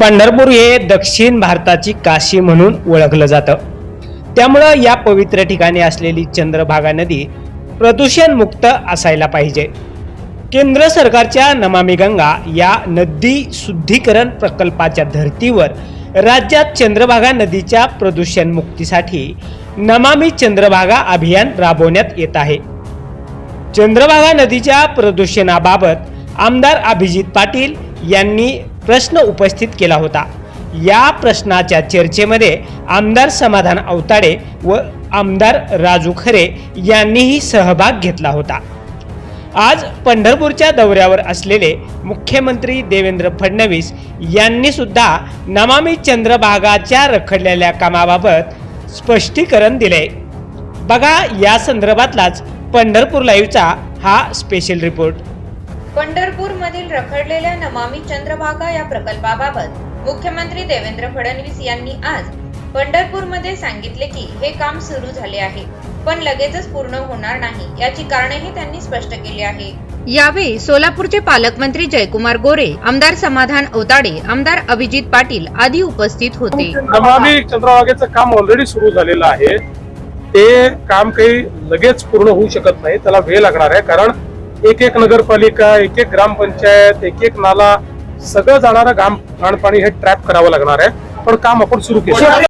पंढरपूर हे दक्षिण भारताची काशी म्हणून ओळखलं जातं. त्यामुळं या पवित्र ठिकाणी असलेली चंद्रभागा नदी प्रदूषणमुक्त असायला पाहिजे. केंद्र सरकारच्या नमामी गंगा या नदी शुद्धीकरण प्रकल्पाच्या धर्तीवर राज्यात चंद्रभागा नदीच्या प्रदूषण मुक्तीसाठी नमामी चंद्रभागा अभियान राबवण्यात येत आहे. चंद्रभागा नदीच्या प्रदूषणाबाबत आमदार अभिजित पाटील यांनी प्रश्न उपस्थित केला होता. या प्रश्नाच्या चर्चेमध्ये आमदार समाधान अवताडे व आमदार राजू खरे यांनीही सहभाग घेतला होता. आज पंढरपूरच्या दौऱ्यावर असलेले मुख्यमंत्री देवेंद्र फडणवीस यांनी सुद्धा नमामी चंद्रभागाच्या रखडलेल्या कामाबाबत स्पष्टीकरण दिले. बघा या संदर्भातलाच पंढरपूर लाईव्हचा हा स्पेशल रिपोर्ट पंढरपूरमधील रखडलेल्या नमामि चंद्रभागा या प्रकल्पाबाबत मुख्यमंत्री देवेंद्र फडणवीस यांनी आज पंढरपूरमध्ये सांगितले की हे काम सुरू झाले आहे पण लगेचच पूर्ण होणार नाही याची कारणेही त्यांनी स्पष्ट केली आहे. यावेळी सोलापूरचे पालकमंत्री जयकुमार गोरे आमदार समाधान अवताडे आमदार अभिजित पाटील आदी उपस्थित होते. नमामि चंद्रभागेचं काम ऑलरेडी सुरू झालेलं आहे. ते काम काही लगेच पूर्ण होऊ शकत नाही त्याला वेळ लागणार आहे कारण एक एक नगरपालिका एक एक ग्रामपंचायत एक एक नाला सगळं जाणारं घाम घाणपाणी हे ट्रॅप करावं लागणार आहे. पण काम आपण सुरू केलं.